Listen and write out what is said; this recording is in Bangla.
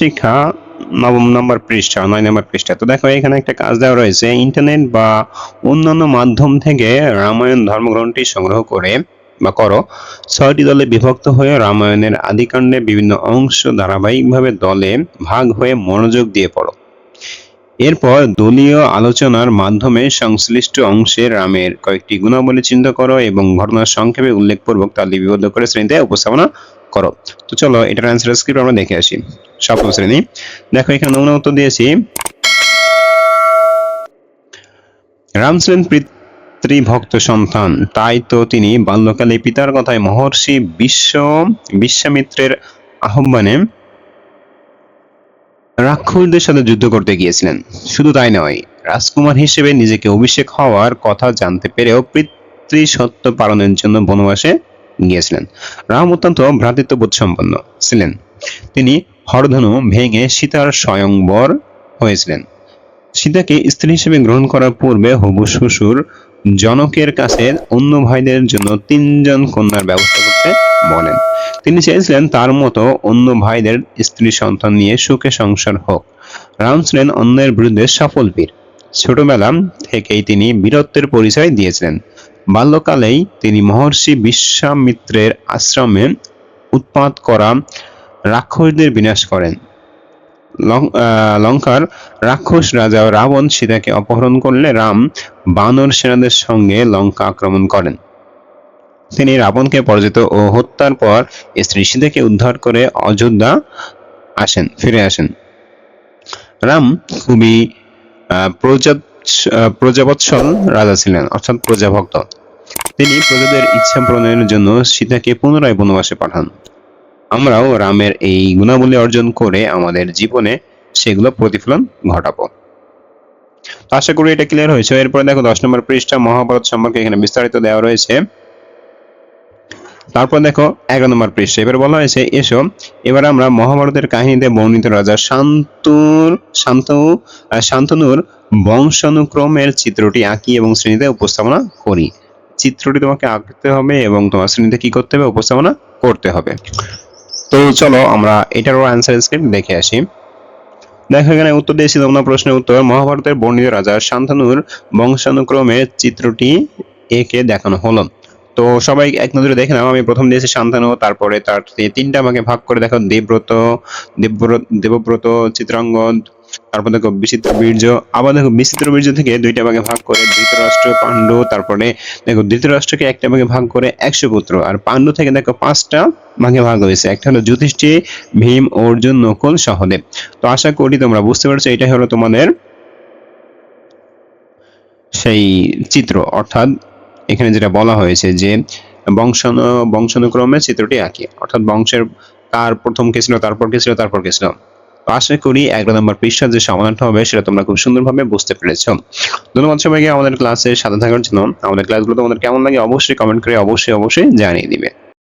শিক্ষা নবম নম্বর পৃষ্ঠা, নয় নম্বর পৃষ্ঠা। তো দেখো, এখানে একটা কাজ দেওয়া রয়েছে। ইন্টারনেট বা অন্যান্য মাধ্যম থেকে রামায়ণ ধর্মগ্রন্থটি সংগ্রহ করে বা করো, ছয়টি দলে বিভক্ত হয়ে রামায়ণের আদিকাণ্ডে বিভিন্ন অংশ ধারাবাহিকভাবে দলে ভাগ হয়ে মনোযোগ দিয়ে পড়ো। এরপর দলীয় আলোচনার মাধ্যমে সংশ্লিষ্ট অংশে রামের কয়েকটি গুণাবলী চিন্তা করো এবং ঘটনার সংক্ষেপে উল্লেখপূর্বক তা লিপিবদ্ধ করে শ্রেণীতে উপস্থাপনা করো। তো চলো, এটার অ্যান্সার স্ক্রিপ্ট আমরা দেখে আসি। সপ্তম শ্রেণি। দেখো, এখানে নমুনা উত্তর দিয়েছি। রাম ছিলেন পিতৃভক্ত সন্তান। তাই তো তিনি বাল্যকালে পিতার কথায় মহর্ষি বিশ্ব, বিশ্বামিত্রের আহ্বানে রাক্ষসদের সাথে যুদ্ধ করতে গিয়েছিলেন। শুধু তাই নয়, রাজকুমার হিসেবে নিজেকে অভিষেক হওয়ার কথা জানতে পেরেও পিতৃ সত্য পালনের জন্য বনবাসে গিয়েছিলেন। রাম অত্যন্ত ভ্রাতৃত্ববোধ সম্পন্ন ছিলেন। তিনি হরধনু ভেঙে সীতার স্বয়ংবর হয়েছিলেন। সীতাকে স্ত্রী হিসেবে গ্রহণ করার পূর্বে হবু শ্বশুর জনকের কাছে অন্য ভাইদের জন্য তিনজন কন্যার ব্যবস্থা করতে বলেন। তিনি চেয়েছিলেন তার মতো অন্য ভাইদের স্ত্রী সন্তান নিয়ে সুখে সংসার হোক। রাম ছিলেন অন্যের বিরুদ্ধে সফল বীর ছোটবেলা থেকেই তিনি বীরত্বের পরিচয় দিয়েছিলেন। বাল্যকালেই তিনি মহর্ষি বিশ্বামিত্রের আশ্রমে উৎপাত করা রাক্ষসদের বিনাশ করেন। লঙ্কার রাক্ষস রাজা রাবণ সীতাকে অপহরণ করলে রাম বানর সেনাদের সঙ্গে লঙ্কা আক্রমণ করেন। তিনি রাবণকে পরাজিত ও হত্যার পর স্ত্রী সীতাকে উদ্ধার করে অযোধ্যা আসেন, ফিরে আসেন। রাম খুবই প্রজাবৎসল রাজা ছিলেন, অর্থাৎ প্রজাভক্ত। তিনি প্রজাদের ইচ্ছা পূরণের জন্য সীতাকে পুনরায় বনবাসে পাঠান। আমরাও রামের এই গুণাবলী অর্জন করে আমাদের জীবনে সেগুলো প্রতিফলন ঘটাবো। আশা করি এটা ক্লিয়ার হয়েছে। এরপরে দেখো দশ নম্বর পৃষ্ঠা, মহাভারত সম্পর্কে এখানে বিস্তারিত দেওয়া রয়েছে। তারপর দেখো এগারো নম্বর পৃষ্ঠা। এবার বলা হয়েছে, এসো, এবার আমরা মহাভারতের কাহিনীতে বর্ণিত রাজা শান্তুর শান্ত শান্তনুর বংশানুক্রমের চিত্রটি আঁকি এবং শ্রেণীতে উপস্থাপনা করি। চিত্রটি তোমাকে আঁকতে হবে এবং তোমার শ্রেণীতে কি করতে হবে? উপস্থাপনা করতে হবে। তো চলো আমরা এটারও অ্যান্সার স্ক্রিপ্ট দেখে আসি। দেখো এখানে উত্তর দিয়েছি তোমরা প্রশ্নের উত্তর। মহাভারতের বর্ণিত রাজা শান্তনুর বংশানুক্রমের চিত্রটি একে দেখানো হলো। তো সবাই এক নজরে দেখে নাও, আমি প্রথম দিয়েছি শান্তনু, তারপরে তার তিনটা ভাগে ভাগ করে দেখো, দেবব্রত দেবব্রত দেবব্রত, চিত্রাঙ্গদ, তারপর দেখো বিচিত্র বীর্য, আবার দেখো বিচিত্র বীর্য থেকে দুইটা ভাগে ভাগ করে ধৃতরাষ্ট্র, পাণ্ডু, তারপরে দেখো ধৃতরাষ্ট্রকে একটা ভাগে ভাগ করে একশো পুত্র, আর পাণ্ডু থেকে দেখো পাঁচটা ভাগে ভাগ হয়েছে, একটা হলো যুধিষ্ঠির, ভীম, অর্জুন, নকুল, সহদেব। তো আশা করি তোমরা বুঝতে পারছ, এটাই হলো তোমাদের সেই চিত্র, অর্থাৎ এখানে যেটা বলা হয়েছে যে বংশানু, বংশানুক্রমে চিত্রটি আঁকি অর্থাৎ বংশের কার প্রথম কে ছিল, তারপর কে ছিল, তারপর কে ছিল। আশা করি এগারো নম্বর পৃষ্ঠার যে সমাধানটা হবে, সেটা তোমরা খুব সুন্দরভাবে বুঝতে পেরেছ। ধন্যবাদ সবাইকে আমাদের ক্লাসে সাথে থাকার জন্য। আমাদের ক্লাসগুলো তোমাদের কেমন লাগে অবশ্যই কমেন্ট করে অবশ্যই অবশ্যই জানিয়ে দিবে।